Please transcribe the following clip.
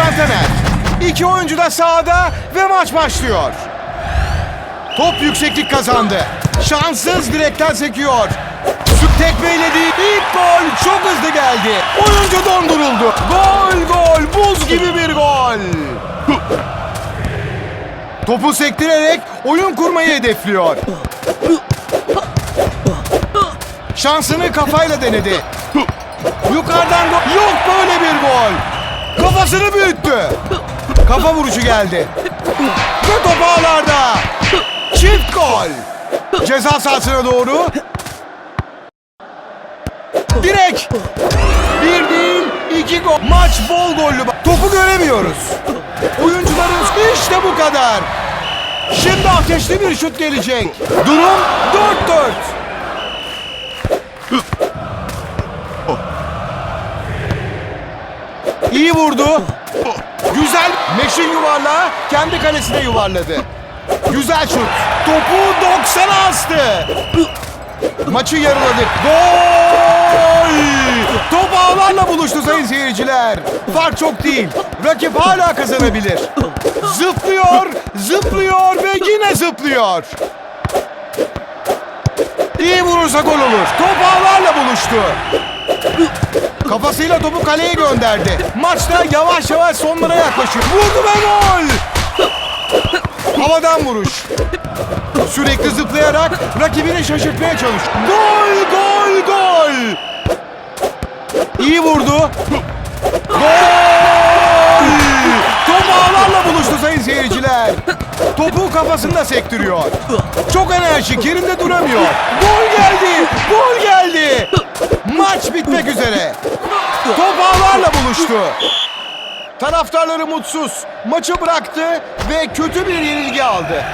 Şantaner. İki oyuncu da sahada ve maç başlıyor. Top yükseklik kazandı. Şanssız direkten sekiyor. Süt tekmeylediği ilk gol çok hızlı geldi. Oyuncu donduruldu. Gol gol buz gibi bir gol. Topu sektirerek oyun kurmayı hedefliyor. Şansını kafayla denedi. Yukarıdan gol. Yok böyle bir gol. Kafasını büyüttü. Kafa vuruşu geldi. Ve top ağlarda. Çift gol. Ceza sahasına doğru. Direk. Bir değil, iki gol. Maç bol gollü. Topu göremiyoruz. Oyuncularımız işte bu kadar. Şimdi ateşli bir şut gelecek. Durum 4-4. İyi vurdu. Güzel. Meşin yuvarlağı kendi kalesine yuvarladı. Güzel şut. Topu 90'a astı. Maçı yarıladık. Gol! Top ağlarla buluştu sayın seyirciler. Fark çok değil. Rakip hala kazanabilir. Zıplıyor, zıplıyor ve yine zıplıyor. İyi vurursa gol olur. Top ağlarla buluştu. Kafasıyla topu kaleye gönderdi. Maçta yavaş yavaş sonlara yaklaşıyor. Vurdu ve gol! Havadan vuruş. Sürekli zıplayarak rakibini şaşırtmaya çalış. Gol, gol, gol! İyi vurdu. Gol! Top ağlarla buluştu sayın seyirciler. Topu kafasında sektiriyor. Çok enerjik, yerinde duramıyor. Gol geldi, gol geldi. Maç bitmek üzere. Top buluştu. Taraftarları mutsuz. Maçı bıraktı ve kötü bir yenilgi aldı.